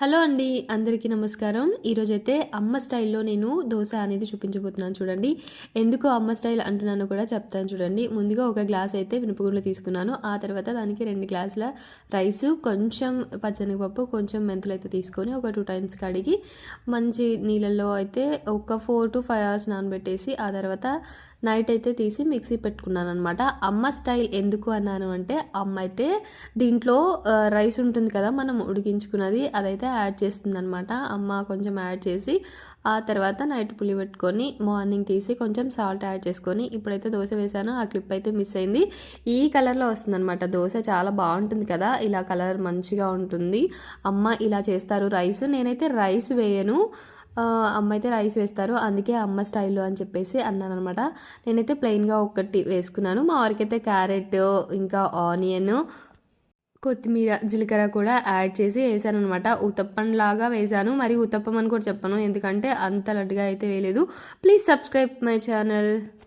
Hello అండి అందరికీ నమస్కారం. ఈరోజైతే అమ్మ స్టైల్లో నేను దోశ అనేది చూపించబోతున్నాను చూడండి. ఎందుకు అమ్మ స్టైల్ అంటున్నానో కూడా చెప్తాను చూడండి. ముందుగా ఒక గ్లాస్ అయితే మినపగుండ్లు తీసుకున్నాను. ఆ తర్వాత దానికి రెండు గ్లాసుల రైస్ కొంచెం పచ్చనిపప్పు కొంచెం మెంతులు అయితే తీసుకొని ఒక టూ టైమ్స్ కడిగి మంచి నీళ్ళల్లో అయితే ఒక ఫోర్ టు ఫైవ్ అవర్స్ నానబెట్టేసి ఆ తర్వాత నైట్ అయితే తీసి మిక్సీ పెట్టుకున్నాను అనమాట అమ్మ స్టైల్ ఎందుకు అన్నాను అంటే అమ్మ అయితే దీంట్లో రైస్ ఉంటుంది కదా మనం ఉడికించుకున్నది అదైతే యాడ్ చేస్తుంది అనమాట అమ్మ కొంచెం యాడ్ చేసి ఆ తర్వాత నైట్ పులి పెట్టుకొని మార్నింగ్ తీసి కొంచెం సాల్ట్ యాడ్ చేసుకొని ఇప్పుడైతే దోశ వేసాను ఆ క్లిప్ అయితే మిస్ అయింది. ఈ కలర్లో వస్తుంది అనమాట దోశ చాలా బాగుంటుంది కదా ఇలా కలర్ మంచిగా ఉంటుంది. అమ్మ ఇలా చేస్తారు రైస్ నేనైతే రైస్ వేయను. అమ్మ అయితే రైస్ వేస్తారు అందుకే అమ్మ స్టైల్లో అని చెప్పేసి అన్నాను అనమాట నేనైతే ప్లెయిన్గా ఒకటి వేసుకున్నాను. మా వారికైతే క్యారెట్ ఇంకా ఆనియన్ కొత్తిమీర జీలకర్ర కూడా యాడ్ చేసి వేసాను అనమాట ఉతప్పం లాగా వేసాను. మరి ఉతప్పం అని కూడా చెప్పను ఎందుకంటే అంత లడ్డుగా అయితే వేయలేదు. Please subscribe my channel